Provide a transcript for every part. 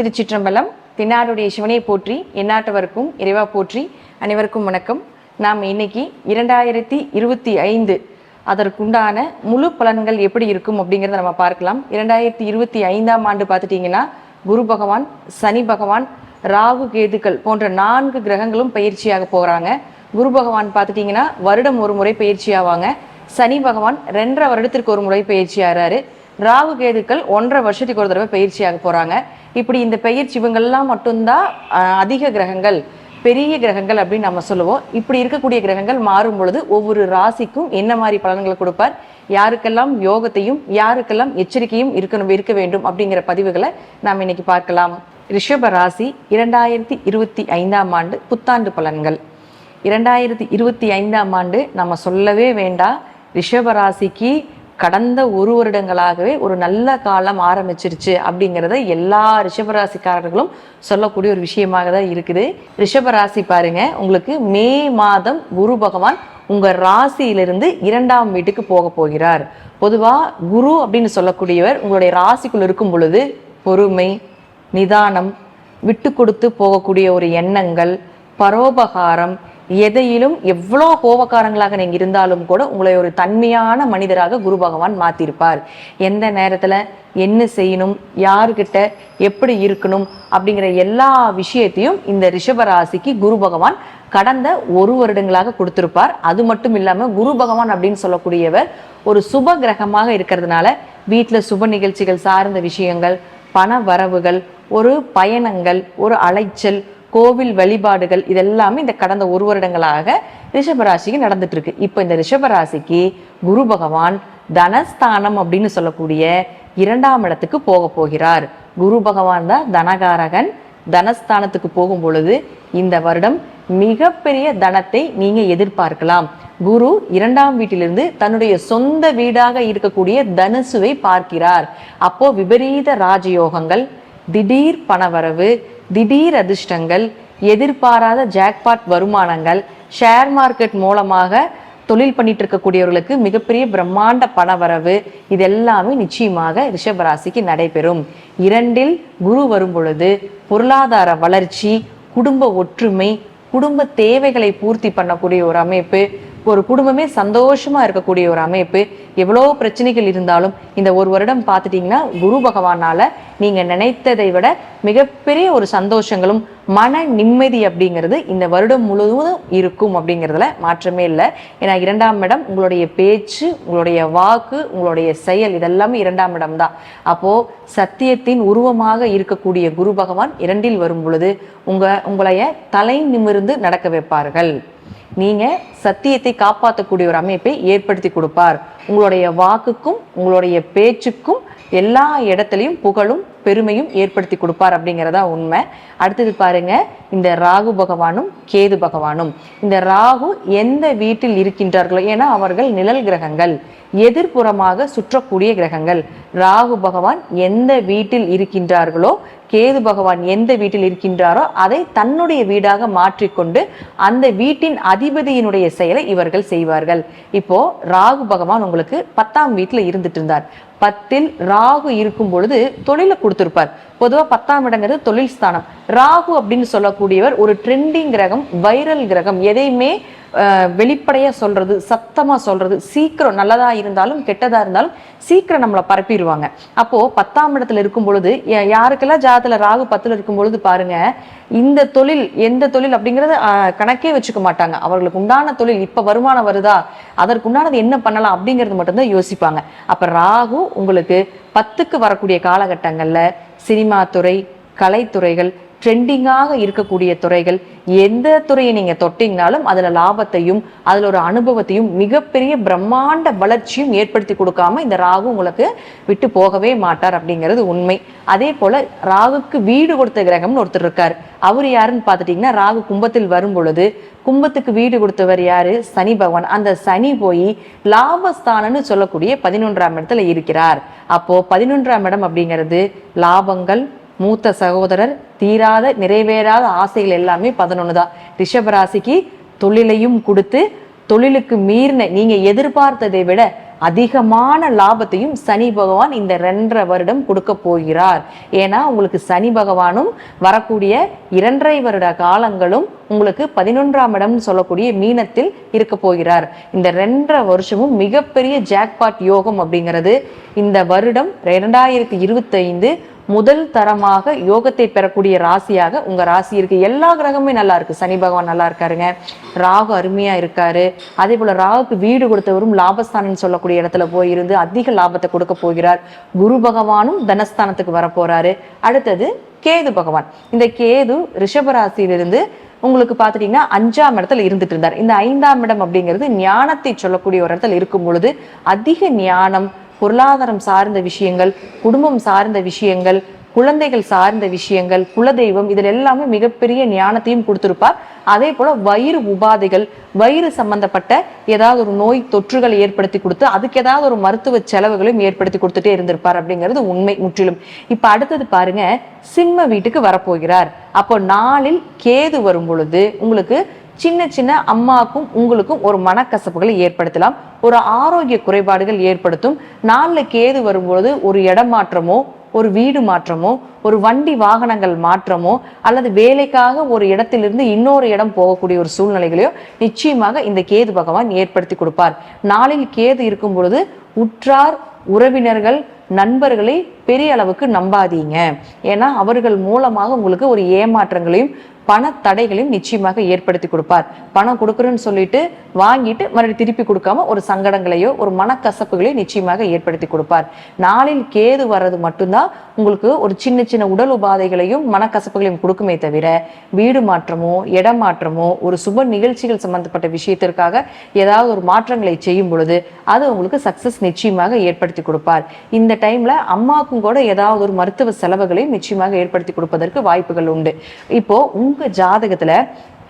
திருச்சிற்றம்பலம் தென்னாடுடைய சிவனை போற்றி எந்நாட்டவருக்கும் இறைவா போற்றி அனைவருக்கும் வணக்கம். நாம் இன்னைக்கு இரண்டாயிரத்தி இருபத்தி ஐந்து அதற்குண்டான முழு பலன்கள் எப்படி இருக்கும் அப்படிங்கிறத நம்ம பார்க்கலாம். இரண்டாயிரத்தி இருபத்தி ஐந்தாம் ஆண்டு பார்த்துட்டிங்கன்னா குரு பகவான் சனி பகவான் ராகு கேதுக்கள் போன்ற நான்கு கிரகங்களும் பயிற்சியாக போகிறாங்க. குரு பகவான் பார்த்துட்டிங்கன்னா வருடம் ஒரு முறை பயிற்சி ஆவாங்க. சனி பகவான் ரெண்டரை வருடத்திற்கு ஒரு முறை பயிற்சி ஆகிறாரு. ராகு கேதுக்கள் ஒன்றரை வருஷத்துக்கு ஒரு தடவை பயிற்சியாக போகிறாங்க இப்படி இந்த பெயர்ச்சி இவங்கள்லாம் மட்டும்தான் அதிக கிரகங்கள் பெரிய கிரகங்கள் அப்படின்னு நம்ம சொல்லுவோம். இப்படி இருக்கக்கூடிய கிரகங்கள் மாறும் பொழுது ஒவ்வொரு ராசிக்கும் என்ன மாதிரி பலன்களை கொடுப்பார்? யாருக்கெல்லாம் யோகத்தையும் யாருக்கெல்லாம் எச்சரிக்கையும் இருக்கணும் இருக்க வேண்டும் அப்படிங்கிற பதிவுகளை நாம் இன்னைக்கு பார்க்கலாம். ரிஷப ராசி இரண்டாயிரத்தி இருபத்தி ஐந்தாம் ஆண்டு புத்தாண்டு பலன்கள். இரண்டாயிரத்தி இருபத்தி ஐந்தாம் ஆண்டு நம்ம சொல்லவே வேண்டாம் ரிஷப ராசிக்கு கடந்த ஒரு வருடங்களாகவே ஒரு நல்ல காலம் ஆரம்பிச்சிருச்சு அப்படிங்கிறத எல்லா ரிஷபராசிக்காரர்களும் சொல்லக்கூடிய ஒரு விஷயமாக தான் இருக்குது. ரிஷபராசி பாருங்க உங்களுக்கு மே மாதம் குரு பகவான் உங்க ராசியிலிருந்து இரண்டாம் வீட்டுக்கு போக போகிறார். பொதுவாக குரு அப்படின்னு சொல்லக்கூடியவர் உங்களுடைய ராசிக்குள் இருக்கும் பொழுது பொறுமை நிதானம் விட்டு கொடுத்து போகக்கூடிய ஒரு எண்ணங்கள் பரோபகாரம் எதையிலும் எவ்வளோ கோபக்காரங்களாக நீங்கள் இருந்தாலும் கூட உங்களை ஒரு தன்மையான மனிதராக குரு பகவான் மாற்றிருப்பார் எந்த நேரத்தில் என்ன செய்யணும் யாருக்கிட்ட எப்படி இருக்கணும் அப்படிங்கிற எல்லா விஷயத்தையும் இந்த ரிஷபராசிக்கு குரு பகவான் கடந்த ஒரு வருடங்களாக கொடுத்திருப்பார். அது மட்டும் இல்லாமல் குரு பகவான் அப்படின்னு சொல்லக்கூடியவர் ஒரு சுப கிரகமாக இருக்கிறதுனால வீட்டில் சுப நிகழ்ச்சிகள் சார்ந்த விஷயங்கள் பண வரவுகள் ஒரு பயணங்கள் ஒரு அலைச்சல் கோவில் வழிபாடுகள் இதெல்லாமே இந்த கடந்த ஒரு வருடங்களாக ரிஷபராசிக்கு நடந்துட்டு இருக்கு. இப்போ இந்த ரிஷபராசிக்கு குரு பகவான் தனஸ்தானம் அப்படின்னு சொல்லக்கூடிய இரண்டாம் இடத்துக்கு போக போகிறார். குரு பகவான் தான் தனகாரகன். தனஸ்தானத்துக்கு போகும் பொழுது இந்த வருடம் மிகப்பெரிய தனத்தை நீங்க எதிர்பார்க்கலாம். குரு இரண்டாம் வீட்டிலிருந்து தன்னுடைய சொந்த வீடாக இருக்கக்கூடிய தனுசுவை பார்க்கிறார். அப்போ விபரீத ராஜயோகங்கள் திடீர் பணவரவு திடீர் அதிர்ஷ்டங்கள் எதிர்பாராத ஜாக்பாட் வருமானங்கள் ஷேர் மார்க்கெட் மூலமாக தொழில் பண்ணிட்டு இருக்கக்கூடியவர்களுக்கு மிகப்பெரிய பிரம்மாண்ட பணவரவு இது எல்லாமே நிச்சயமாக ரிஷபராசிக்கு நடைபெறும். இரண்டில் குரு வரும் பொழுது பொருளாதார வளர்ச்சி குடும்ப ஒற்றுமை குடும்ப தேவைகளை பூர்த்தி பண்ணக்கூடிய ஒரு அமைப்பு ஒரு குடும்பமே சந்தோஷமா இருக்கக்கூடிய ஒரு அமைப்பு. எவ்வளோ பிரச்சனைகள் இருந்தாலும் இந்த ஒரு வருடம் பார்த்துட்டீங்கன்னா குரு பகவானால நீங்க நினைத்ததை விட மிகப்பெரிய ஒரு சந்தோஷங்களும் மன நிம்மதி அப்படிங்கிறது இந்த வருடம் முழுவதும் இருக்கும் அப்படிங்கிறதுல மாற்றமே இல்லை. ஏன்னா இரண்டாம் இடம் உங்களுடைய பேச்சு உங்களுடைய வாக்கு உங்களுடைய செயல் இதெல்லாமே இரண்டாம் இடம் தான். அப்போ சத்தியத்தின் உருவமாக இருக்கக்கூடிய குரு பகவான் இரண்டில் வரும் பொழுது உங்க உங்களைய தலை நிமிர்ந்து நடக்க வைப்பார்கள். நீங்கள் சத்தியத்தை காப்பாற்றக்கூடிய ஒரு அமைப்பை ஏற்படுத்தி கொடுப்பார். உங்களுடைய வாக்குக்கும் உங்களுடைய பேச்சுக்கும் எல்லா இடத்துலையும் புகழும் பெருமையும் ஏற்படுத்தி கொடுப்பார் அப்படிங்கிறதா உண்மை. அடுத்தது பாருங்க இந்த ராகு பகவானும் கேது பகவானும். இந்த ராகு எந்த வீட்டில் இருக்கின்றார்களோ ஏன்னா அவர்கள் நிழல் கிரகங்கள் எதிர்ப்புறமாக சுற்றக்கூடிய கிரகங்கள். ராகு பகவான் எந்த வீட்டில் இருக்கின்றார்களோ கேது பகவான் எந்த வீட்டில் இருக்கின்றாரோ அதை தன்னுடைய வீடாக மாற்றிக்கொண்டு அந்த வீட்டின் அதிபதியினுடைய செயலை இவர்கள் செய்வார்கள். இப்போ ராகு பகவான் உங்களுக்கு பத்தாம் வீட்டில் இருந்துட்டு இருந்தார். பத்தில் ராகு இருக்கும் பொழுது தொழிலை கொடுத்திருப்பார். பொதுவா பத்தாம் இடங்கிறது தொழில் ஸ்தானம். ராகு அப்படின்னு சொல்லக்கூடியவர் ஒரு ட்ரெண்டிங் கிரகம் வைரல் கிரகம். எதையுமே வெளிப்படையாக வெளிப்படையா சொல்றது சத்தமா சொல்றது சீக்கிரம் நல்லதா இருந்தாலும் கெட்டதா இருந்தாலும் சீக்கிரம் நம்மளை பரப்பிடுவாங்க. அப்போ பத்தாம் இடத்துல இருக்கும் பொழுது யாருக்கெல்லாம் ஜாதத்துல ராகு பத்துல இருக்கும் பொழுது பாருங்க இந்த தொழில் எந்த தொழில் அப்படிங்கறத கணக்கே வச்சுக்க மாட்டாங்க. அவர்களுக்கு உண்டான தொழில் இப்ப வருமானம் வருதா அதற்கு உண்டானது என்ன பண்ணலாம் அப்படிங்கிறது மட்டும்தான் யோசிப்பாங்க. அப்ப ராகு உங்களுக்கு பத்துக்கு வரக்கூடிய காலகட்டங்கள்ல சினிமா துறை கலைத்துறைகள் ட்ரெண்டிங்காக இருக்கக்கூடிய துறைகள் எந்த துறையை நீங்க தொட்டிங்கனாலும் அதுல லாபத்தையும் அதுல ஒரு அனுபவத்தையும் மிகப்பெரிய பிரம்மாண்ட வளர்ச்சியும் ஏற்படுத்தி கொடுக்காம இந்த ராகு உங்களுக்கு விட்டு போகவே மாட்டார் அப்படிங்கிறது உண்மை. அதே போல ராகுக்கு வீடு கொடுத்த கிரகம்னு ஒருத்தர் இருக்கார். அவர் யாருன்னு பார்த்துட்டீங்கன்னா ராகு கும்பத்தில் வரும் பொழுது கும்பத்துக்கு வீடு கொடுத்தவர் யாரு? சனி பகவான். அந்த சனி போய் லாபஸ்தானம்னு சொல்லக்கூடிய பதினொன்றாம் இடத்துல இருக்கிறார். அப்போ பதினொன்றாம் இடம் அப்படிங்கிறது லாபங்கள் மூத்த சகோதரர் தீராத நிறைவேறாத ஆசைகள் எல்லாமே பதினொன்று தான். ரிஷபராசிக்கு தொழிலையும் கொடுத்து தொழிலுக்கு மீறின நீங்க எதிர்பார்த்ததை விட அதிகமான லாபத்தையும் சனி பகவான் இந்த ரெண்டரை வருடம் கொடுக்க போகிறார். ஏன்னா உங்களுக்கு சனி பகவானும் வரக்கூடிய இரண்டரை வருட காலங்களும் உங்களுக்கு பதினொன்றாம் இடம்னு சொல்லக்கூடிய மீனத்தில் இருக்க போகிறார். இந்த ரெண்டரை வருஷமும் மிகப்பெரிய ஜாக்பாட் யோகம் அப்படிங்கிறது இந்த வருடம் இரண்டாயிரத்தி இருபத்தைந்து முதல் தரமாக யோகத்தை பெறக்கூடிய ராசியாக உங்க ராசி இருக்கு. எல்லா கிரகமே நல்லா இருக்கு. சனி பகவான் நல்லா இருக்காருங்க. ராகு அருமையா இருக்காரு. அதே போல ராகுக்கு வீடு கொடுத்தவரும் லாபஸ்தானம் சொல்லக்கூடிய இடத்துல போய் இருந்து அதிக லாபத்தை கொடுக்க போகிறார். குரு பகவானும் தனஸ்தானத்துக்கு வரப்போறாரு. அடுத்தது கேது பகவான். இந்த கேது ரிஷபராசியிலிருந்து உங்களுக்கு பார்த்துட்டீங்கன்னா அஞ்சாம் இடத்துல இருந்துட்டு இருந்தார். இந்த ஐந்தாம் இடம் அப்படிங்கிறது ஞானத்தை சொல்லக்கூடிய ஒரு இடத்துல இருக்கும் பொழுது அதிக ஞானம் பொருளாதாரம் சார்ந்த விஷயங்கள் குடும்பம் சார்ந்த விஷயங்கள் குழந்தைகள் சார்ந்த விஷயங்கள் குலதெய்வம் இதில் எல்லாமே மிகப்பெரிய ஞானத்தையும் கொடுத்துருப்பார். அதே போல வயிறு உபாதைகள் வயிறு சம்பந்தப்பட்ட ஏதாவது ஒரு நோய் தொற்றுகளை ஏற்படுத்தி கொடுத்து அதுக்கு ஏதாவது ஒரு மருத்துவ செலவுகளையும் ஏற்படுத்தி கொடுத்துட்டே இருந்திருப்பார் அப்படிங்கிறது உண்மை முற்றிலும். இப்ப அடுத்தது பாருங்க சிம்ம வீட்டுக்கு வரப்போகிறார். அப்போ நாளில் கேது வரும் பொழுது உங்களுக்கு சின்ன சின்ன அம்மாக்கும் உங்களுக்கும் ஒரு மனக்கசப்புகளை ஏற்படுத்தலாம். ஒரு ஆரோக்கிய குறைபாடுகள் ஏற்படுத்தும். நாளில் கேது வரும்பொழுது ஒரு இடமாற்றமோ ஒரு வீடு மாற்றமோ ஒரு வண்டி வாகனங்கள் மாற்றமோ அல்லது வேலைக்காக ஒரு இடத்திலிருந்து இன்னொரு இடம் போகக்கூடிய ஒரு சூழ்நிலைகளையோ நிச்சயமாக இந்த கேது பகவான் ஏற்படுத்தி கொடுப்பார். நாளில் கேது இருக்கும் பொழுது உற்றார் உறவினர்கள் நண்பர்களை பெரிய அளவுக்கு நம்பாதீங்க. ஏன்னா அவர்கள் மூலமாக உங்களுக்கு ஒரு ஏமாற்றங்களையும் பண தடைகளையும் நிச்சயமாக ஏற்படுத்தி கொடுப்பார். பணம் கொடுக்குறேன்னு சொல்லிட்டு வாங்கிட்டு மறுபடியும் திருப்பி கொடுக்காம ஒரு சங்கடங்களையோ ஒரு மனக்கசப்புகளையோ நிச்சயமாக ஏற்படுத்தி கொடுப்பார். நாளில் கேது வர்றது மட்டும்தான் உங்களுக்கு ஒரு சின்ன சின்ன உடல் உபாதைகளையும் மனக்கசப்புகளையும் கொடுக்குமே தவிர வீடு மாற்றமோ இடம் மாற்றமோ ஒரு சுப நிகழ்ச்சிகள் சம்பந்தப்பட்ட விஷயத்திற்காக ஏதாவது ஒரு மாற்றங்களை செய்யும் பொழுது அது உங்களுக்கு சக்சஸ் நிச்சயமாக ஏற்படுத்தி கொடுப்பார். இந்த டைம்ல கூட ஏதாவது ஒரு மருத்துவ செலவுகளை நிச்சயமாக ஏற்படுத்தி கொடுப்பதற்கு வாய்ப்புகள் உண்டு. இப்போ உங்க ஜாதகத்துல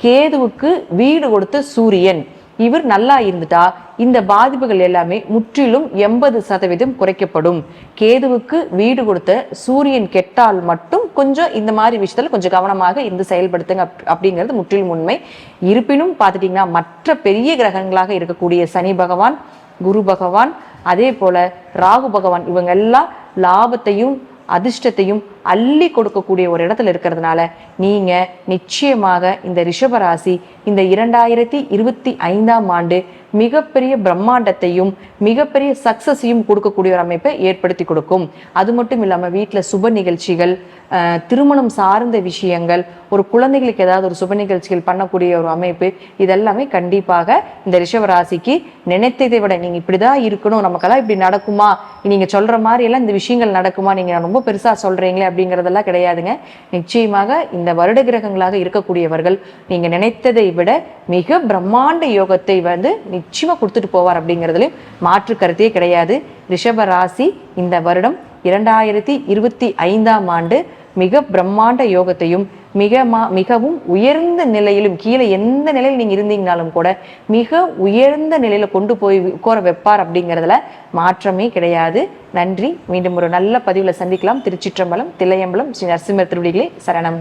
கேதுவுக்கு வீடு கொடுத்த சூரியன் இவர் நல்லா இருந்துட்டா இந்த பாதிப்புகள் எல்லாமே முற்றிலும் எண்பது சதவீதம் குறைக்கப்படும். கேதுவுக்கு வீடு கொடுத்த சூரியன் கெட்டால் மட்டும் கொஞ்சம் இந்த மாதிரி விஷயத்துல கொஞ்சம் கவனமாக இருந்து செயல்படுத்துங்க அப்படிங்கிறது முற்றிலும் உண்மை. இருப்பினும் பார்த்துட்டீங்கன்னா மற்ற பெரிய கிரகங்களாக இருக்கக்கூடிய சனி பகவான் குரு பகவான் அதே போல ராகு பகவான் இவங்க எல்லாம் லாபத்தையும் அதிர்ஷ்டத்தையும் அள்ளி கொடுக்கக்கூடிய ஒரு இடத்துல இருக்கிறதுனால நீங்க நிச்சயமாக இந்த ரிஷபராசி இந்த இரண்டாயிரத்தி இருபத்தி ஐந்தாம் ஆண்டு மிகப்பெரிய பிரம்மாண்டத்தையும் மிகப்பெரிய சக்சஸையும் கொடுக்கக்கூடிய ஒரு அமைப்பை ஏற்படுத்தி கொடுக்கும். அது மட்டும் இல்லாமல் வீட்டில் சுப நிகழ்ச்சிகள் திருமணம் சார்ந்த விஷயங்கள் ஒரு குழந்தைகளுக்கு ஏதாவது ஒரு சுப நிகழ்ச்சிகள் பண்ணக்கூடிய ஒரு அமைப்பு இதெல்லாமே கண்டிப்பாக இந்த ரிஷவராசிக்கு நினைத்ததை விட நீங்கள் இப்படி தான் இருக்கணும் நமக்கெல்லாம் இப்படி நடக்குமா நீங்கள் சொல்கிற மாதிரி எல்லாம் இந்த விஷயங்கள் நடக்குமா நீங்கள் ரொம்ப பெருசாக சொல்கிறீங்களே அப்படிங்கிறதெல்லாம் கிடையாதுங்க. நிச்சயமாக இந்த வருட கிரகங்களாக இருக்கக்கூடியவர்கள் நீங்க நினைத்ததை விட மிக பிரம்மாண்ட யோகத்தை வந்து நிச்சயமா கொடுத்துட்டு போவார் அப்படிங்கிறதுலையும் மாற்று கருத்தே கிடையாது. ரிஷப ராசி இந்த வருடம் இரண்டாயிரத்தி இருபத்தி ஐந்தாம் ஆண்டு மிக பிரம்மாண்ட யோகத்தையும் மிக மா மிகவும் உயர்ந்த நிலையிலும் கீழே எந்த நிலையில் நீங்க இருந்தீங்கனாலும் கூட மிக உயர்ந்த நிலையில கொண்டு போய் உட்கார வைப்பார் அப்படிங்கிறதுல மாற்றமே கிடையாது. நன்றி. மீண்டும் ஒரு நல்ல பதிவுல சந்திக்கலாம். திருச்சிற்றம்பலம் தில்லையம்பலம் ஸ்ரீ நரசிம்மர் திருவடிகளே சரணம்.